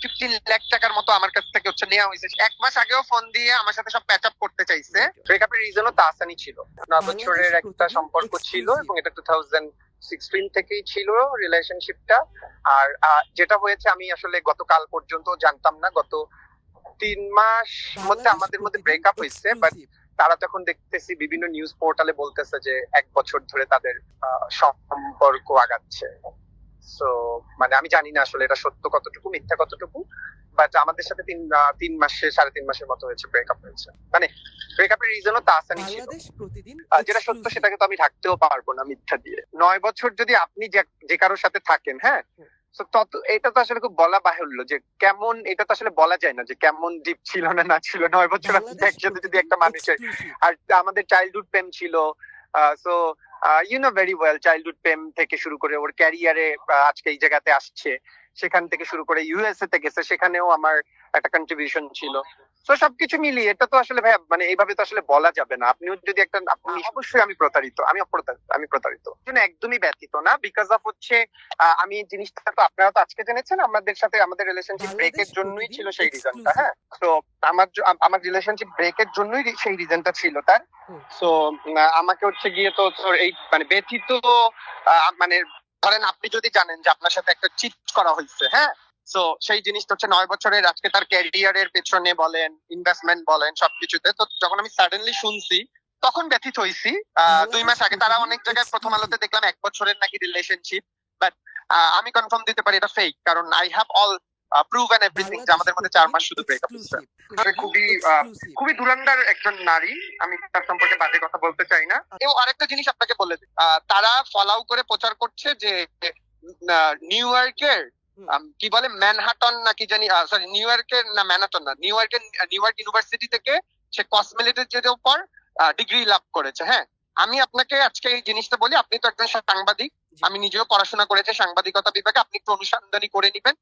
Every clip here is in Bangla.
ফিফটিন লাখ টাকার মতো আমার কাছ থেকে হচ্ছে নেওয়া হয়েছে। এক মাস আগেও ফোন দিয়ে আমার সাথে সব প্যাচ আপ করতে চাইছে। ব্রেকআপের রিজনও তাসানি ছিল। নয় বছরের একটা সম্পর্ক ছিল এবং এটা টু থাউজেন্ড সিক্সটিন থেকেই ছিল রিলেশনশিপটা আর যেটা হয়েছে আমি আসলে গতকাল পর্যন্ত জানতাম না গত তিন মাস মধ্যে আমাদের মধ্যে ব্রেকআপ হয়েছে বাট তারা যখন দেখতেছি বিভিন্ন নিউজ পোর্টালে বলতেছে যে এক বছর ধরে তাদের সম্পর্ক আগাচ্ছে। সো মানে আমি জানি না আসলে এটা সত্য কতটুকু মিথ্যা কতটুকু বাট আমাদের সাথে তিন তিন মাসে সাড়ে তিন মাসের মতো হয়েছে ব্রেকআপ হয়েছে। মানে ব্রেকআপের রিজনও তাসানি ছিল যেটা সত্য সেটাকে তো আমি ঢাকতেও পারব না মিথ্যা দিয়ে। নয় বছর যদি আপনি যে- কারোর সাথে থাকেন হ্যাঁ? তত এটা তো আসলে খুব বলা বাহুল্য যে কেমন এটা তো আসলে বলা যায় না যে কেমন ডিপ ছিল না না ছিল। নয় বছর একসাথে যদি একটা মানুষের আর আমাদের চাইল্ডহুড প্রেম ছিল। So you know very well childhood প্রেম থেকে শুরু করে ওর ক্যারিয়ারে আজকে এই জায়গাতে আসছে। সেখান থেকে শুরু করে ইউএসএ তে গেছে সেখানেও আমার একটা কন্ট্রিবিউশন ছিল। তো সবকিছু মিলিয়ে এটা তো আসলে ভাই মানে এইভাবে তো আসলে বলা যাবে না। আপনিও যদি একটা আপনি অবশ্যই আমি প্রতারিত আমি অপ্রতারিত আমি প্রতারিত। একদমই ব্যতীত না বিকজ অফ হচ্ছে আমি জিনিসটা তো আপনারা তো আজকে জেনেছেন আমাদের সাথে আমাদের রিলেশনশিপ ব্রেকের জন্যই ছিল সেই রিজনটা হ্যাঁ? তো আমার আমার রিলেশনশিপ ব্রেকের জন্যই সেই রিজনটা ছিল তার। সো আমাকে হচ্ছে গিয়ে তো এই মানে ব্যথিত মানে ধরেন আপনি যদি জানেন যে আপনার সাথে একটা চিট করা হয়েছে হ্যাঁ? তো সেই জিনিসটা হচ্ছে নয় বছরের আজকে তার ক্যারিয়ারের পেছনে বলেন ইনভেস্টমেন্ট বলেন সবকিছুতে। তো যখন আমি সাডেনলি শুনছি তখন ব্যথিত হয়েছি। আহ, দুই মাস আগে তারা অনেক জায়গায় প্রথম আলোতে দেখলাম এক বছরের নাকি রিলেশনশিপ বাট আমি কনফার্ম দিতে পারি এটা ফেক কারণ I have all proof and everything যে আমাদের মধ্যে চার মাস শুধু ব্রেকআপ হচ্ছে। খুবই, আহ, খুবই দুরান্দার একজন নারী আমি তার সম্পর্কে বাজে কথা বলতে চাই না। এবং আরেকটা জিনিস আপনাকে বলে দিই তারা ফলাও করে প্রচার করছে যে নিউ ইয়র্কের কি বলে ম্যানহাটন না কি জানি সরি নিউ ইয়র্কের না ম্যানহাটন না নিউ ইয়র্কের নিউ ইয়র্ক ইউনিভার্সিটি থেকে সে কসমেটিক্সের উপর ডিগ্রি লাভ করেছে হ্যাঁ। আমি আপনাকে আজকে এই জিনিসটা বলি আপনি তো একজন সাংবাদিক আমি নিজেও পড়াশোনা করেছি সাংবাদিকতা বিভাগে আপনি একটু অনুসন্ধানী করে নিবেন।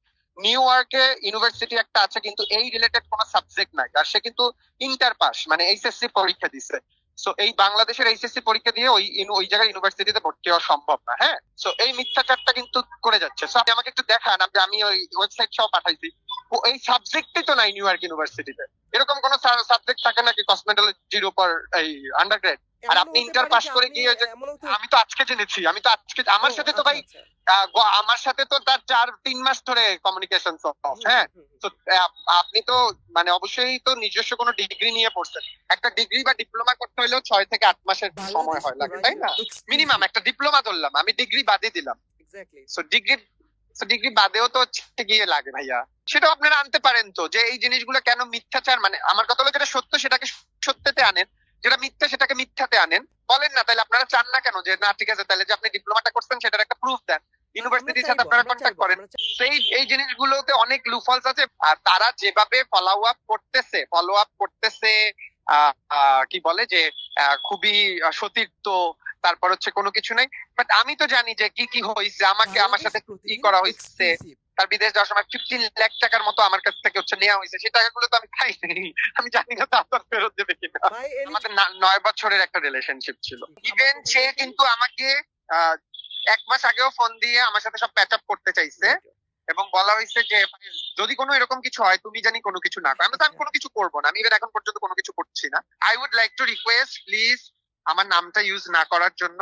নিউ ইয়র্কে ইউনিভার্সিটি একটা আছে, কিন্তু এই রিলেটেড কোনো সাবজেক্ট নাই। আর সে কিন্তু ইন্টার পাস মানে এইচএসসি পরীক্ষা দিছে। সো এই বাংলাদেশের এইচএসসি পরীক্ষা দিয়ে ওই ওই জায়গায় ইউনিভার্সিটিতে ভর্তি হওয়া সম্ভব না হ্যাঁ? সো এই মিথ্যাচারটা কিন্তু করে যাচ্ছে। সো আপনি আমাকে একটু দেখান আমি ওই ওয়েবসাইট সহ পাঠাইছি। এই সাবজেক্টই তো নাই নিউ ইয়র্ক ইউনিভার্সিটিতে এরকম কোন সাবজেক্ট থাকে নাকি কসমেটোলজির উপর এই আন্ডারগ্রেড আর আপনি inter pass করে গিয়ে আমি তো আজকে জেনেছি আমি তো আজকে আমার সাথে তো ভাই আমার সাথে তো তার চার তিন মাস ধরে কমিউনিকেশন হ্যাঁ? তো আপনি তো মানে অবশ্যই তো নিজস্ব কোনো ডিগ্রি নিয়ে পড়ছেন। একটা ডিগ্রি বা ডিপ্লোমা করতে হলেও ছয় থেকে আট মাসের সময় হয় লাগে তাই না? মিনিমাম একটা ডিপ্লোমা ধরলাম আমি ডিগ্রি বাদে দিলাম। সো ডিগ্রি ডিগ্রি বাদেও তো হচ্ছে গিয়ে লাগে ভাইয়া। সেটাও আপনারা আনতে পারেন তো যে এই জিনিসগুলো কেন মিথ্যাচার মানে আমার কথা হলো যেটা সত্য সেটাকে সত্যতে আনেন যেটা মিথ্যা সেটাকে মিথ্যাতে আনেন। বলেন না তাহলে আপনারা চান না কেন যে না ঠিক আছে তাহলে যে আপনি ডিপ্লোমাটা করছেন সেটার একটা প্রুফ দেন। ইউনিভার্সিটির সাথে আপনারা কন্ট্যাক্ট করেন। সেই এই জিনিসগুলোতে অনেক লুফলস আছে আর তারা যেভাবে ফলো আপ করতেছে ফলো আপ করতেছে কি বলে যে খুবই সতীর্থ তারপর হচ্ছে কোনো কিছু নাই। বাট আমি তো জানি যে কি কি হয়েছে আমাকে আমার সাথে কি করা হয়েছে। তার বিদেশ যাওয়ার সময় ফিফটিন লাখ টাকার মতো আমার কাছ থেকে হচ্ছে নেওয়া হয়েছে। সেই টাকাগুলো তো আমি খাইনি আমি জানি না তারপর ফেরত দেবে কিনা। আমাদের নয় বছরের একটা রিলেশনশিপ ছিল। ইভেন সে কিন্তু আমাকে আহ, এক মাস আগেও ফোন দিয়ে আমার সাথে সব প্যাচ আপ করতে চাইছে। এবং বলা হয়েছে যে যদি কোনো এরকম কিছু হয় তুমি জানি কোনো কিছু না করো। আমি তো আমি কোনো কিছু করব না। আমি এখন পর্যন্ত কোনো কিছু করছি না। I would like to request please আমার নামটা ইউজ না করার জন্য